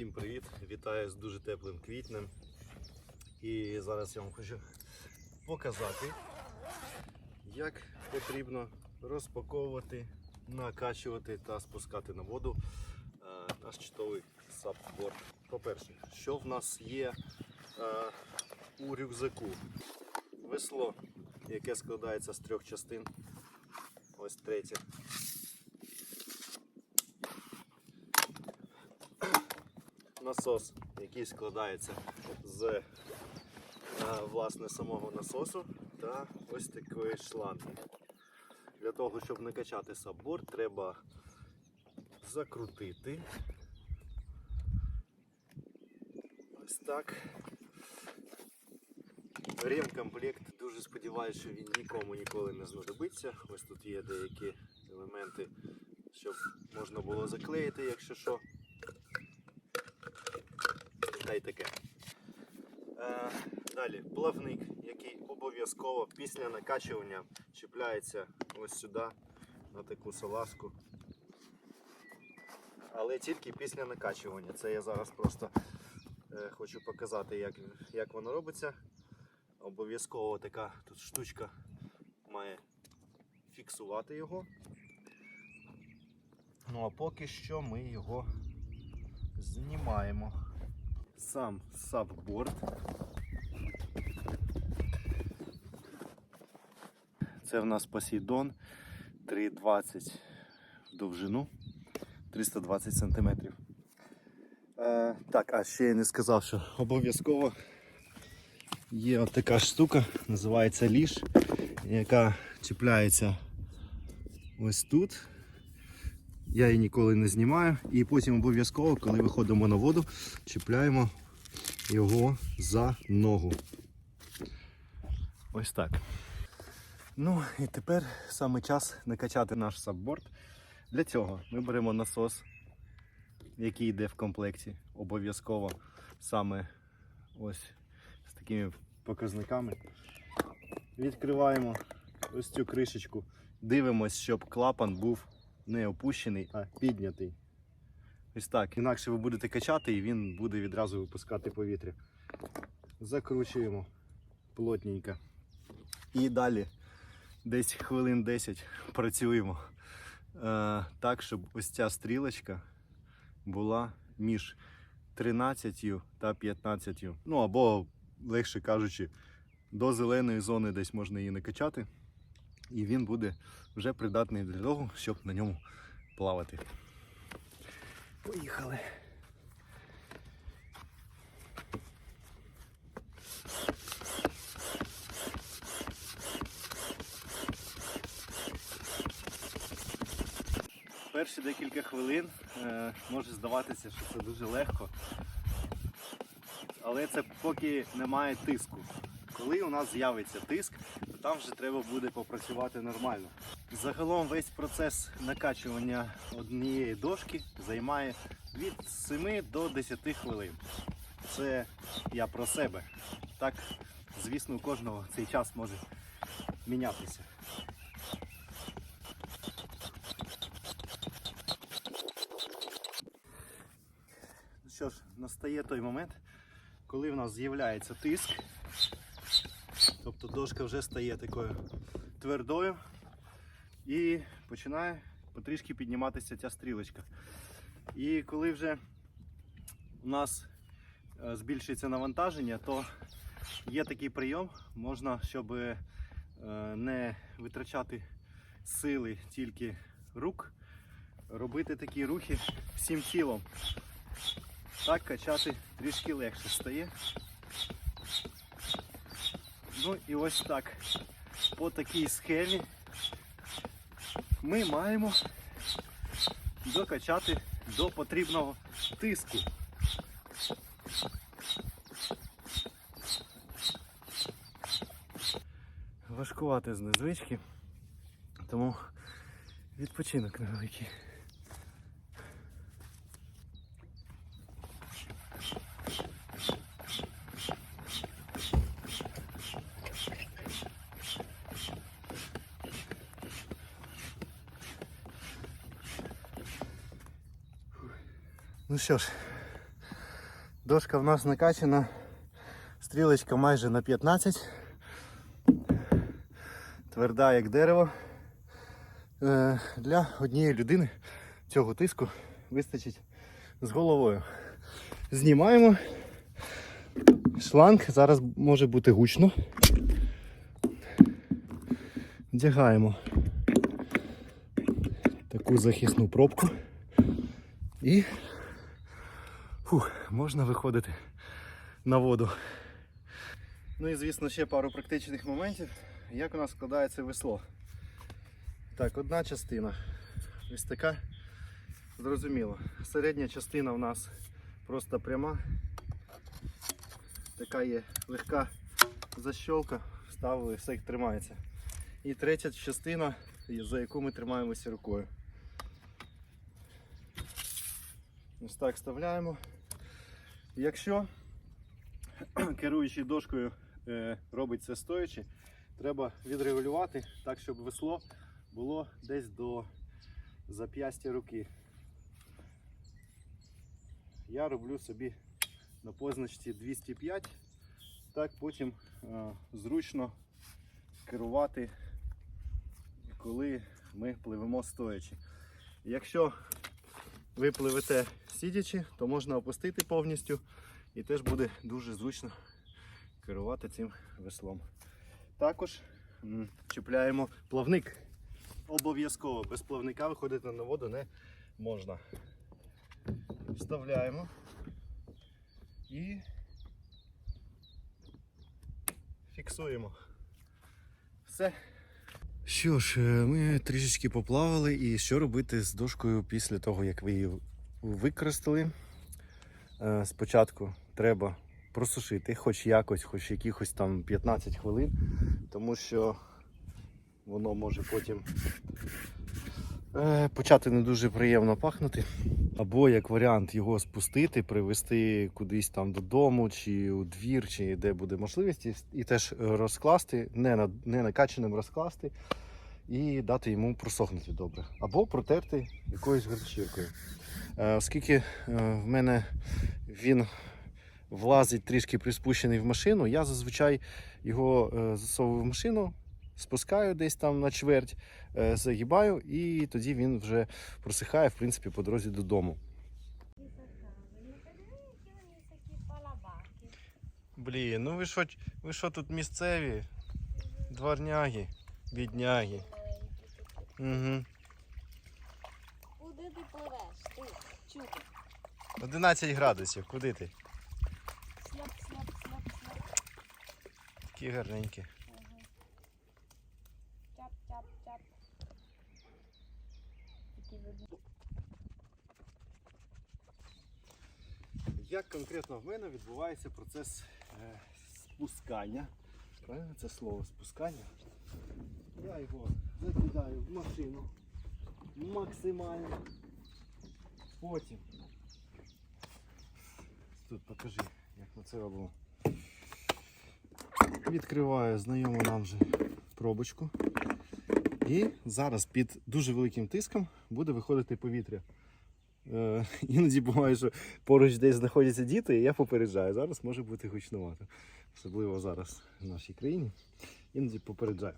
Всім привіт! Вітаю з дуже теплим квітнем. І зараз я вам хочу показати, як потрібно розпаковувати, накачувати та спускати на воду е, наш чудовий сапборд. По-перше, що в нас є е, у рюкзаку? Весло, яке складається з трьох частин. Ось третє. Насос, який складається з е, власне самого насосу та ось такої шланги. Для того, щоб накачати сабборд, треба закрутити. Ось так. Ремкомплект, дуже сподіваюся, що він нікому ніколи не знадобиться. Ось тут є деякі елементи, щоб можна було заклеїти, якщо що та й таке. Е, далі плавник, який обов'язково після накачування чіпляється ось сюди, на таку салазку. Але тільки після накачування. Це я зараз просто е, хочу показати, як, як воно робиться. Обов'язково така тут штучка має фіксувати його. Ну а поки що ми його знімаємо сам сабборд. Це в нас Посейдон 3,20 в довжину, 320 см. Е, так, а ще я не сказав, що обов'язково є от така штука, називається ліж, яка чіпляється ось тут. Я її ніколи не знімаю. І потім обов'язково, коли виходимо на воду, чіпляємо його за ногу. Ось так. Ну і тепер саме час накачати наш сабборд. Для цього ми беремо насос, який йде в комплекті. Обов'язково саме ось з такими показниками. Відкриваємо ось цю кришечку. Дивимось, щоб клапан був не опущений, а піднятий. Ось так. Інакше ви будете качати і він буде відразу випускати повітря. Закручуємо плотненько. І далі десь хвилин 10 працюємо е, так, щоб ось ця стрілочка була між 13 та 15. Ну або, легше кажучи, до зеленої зони десь можна її накачати. І він буде вже придатний для того, щоб на ньому плавати. Поїхали. Перші декілька хвилин е, може здаватися, що це дуже легко. Але це поки немає тиску. Коли у нас з'явиться тиск, там вже треба буде попрацювати нормально. Загалом весь процес накачування однієї дошки займає від 7 до 10 хвилин. Це я про себе. Так, звісно, у кожного цей час може мінятися. Ну що ж, настає той момент, коли в нас з'являється тиск. Тобто дошка вже стає такою твердою і починає потрішки підніматися ця стрілочка. І коли вже у нас е, збільшується навантаження, то є такий прийом, можна, щоб е, не витрачати сили тільки рук, робити такі рухи всім тілом. Так качати трішки легше стає. Ну і ось так. По такій схемі ми маємо докачати до потрібного тиску. Важкувати з незвички, тому відпочинок невеликий. Ну що ж, Дошка в нас накачана, стрілочка майже на 15. Тверда як дерево. Е, Для однієї людини цього тиску вистачить з головою. Знімаємо. Шланг зараз може бути гучно. Вдягаємо таку захисну пробку і фух, можна виходити на воду. Ну і звісно ще пару практичних моментів, як у нас складається весло. Так, одна частина. Ось така. Зрозуміло. Середня частина у нас просто пряма. Така є легка защолка, вставили, все тримається. І третя частина, за яку ми тримаємося рукою. Ось так вставляємо. Якщо керуючий дошкою е, робить це стоячи, треба відрегулювати так, щоб весло було десь до зап'ястя руки. Я роблю собі на позначці 205, так потім е, зручно керувати, коли ми пливемо стоячи. Якщо ви пливете сидячи, то можна опустити повністю і теж буде дуже зручно керувати цим веслом. Також чіпляємо плавник. Обов'язково без плавника виходити на воду не можна. Вставляємо і фіксуємо. Все. Що ж, е, ми трішечки поплавали, і що робити з дошкою після того, як ви її використали? Е, Спочатку треба просушити, хоч якось, хоч якихось там 15 хвилин, тому що воно може потім почати не дуже приємно пахнути. Або як варіант його спустити, привезти кудись там додому, чи у двір, чи де буде можливість, і- теж розкласти, не, на, не накачаним розкласти і дати йому просохнути добре. Або протерти якоюсь гарчіркою. Е, Оскільки е, в мене він влазить трішки приспущений в машину, я зазвичай його е, засовую в машину, спускаю десь там на чверть, е, загибаю, і тоді він вже просихає в принципі по дорозі додому. Блін, ну ви що, ви що тут місцеві? Дворняги, бідняги. Угу. Куди ти пливеш? Ти чути. 11 градусів, куди ти? Сляп, сляп, сляп, сляп. Такі гарненькі. Як конкретно в мене відбувається процес е, спускання? Правильно це слово спускання? Я його закидаю в машину максимально. Потім. Тут покажи, як ми це робимо. Відкриваю знайому нам вже пробочку. І зараз під дуже великим тиском буде виходити повітря. Е, Іноді буває, що поруч десь знаходяться діти, і я попереджаю. Зараз може бути гучнувато. Особливо зараз в нашій країні. Іноді попереджаю.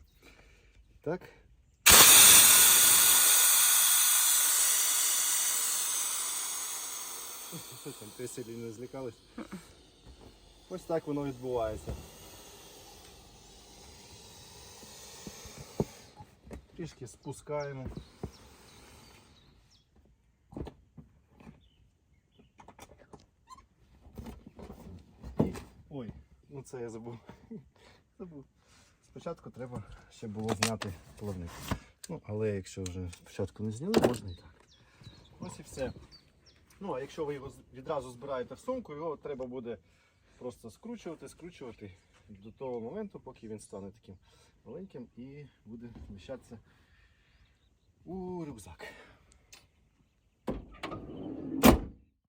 Так. Там, сильно не злякались? Ось так воно відбувається. Трішки спускаємо. Це я забув. забув. Спочатку треба ще було зняти плавник. Ну, але якщо вже спочатку не зняли, можна і так. Ось і все. Ну, а якщо ви його відразу збираєте в сумку, його треба буде просто скручувати, скручувати до того моменту, поки він стане таким маленьким і буде вміщатися у рюкзак.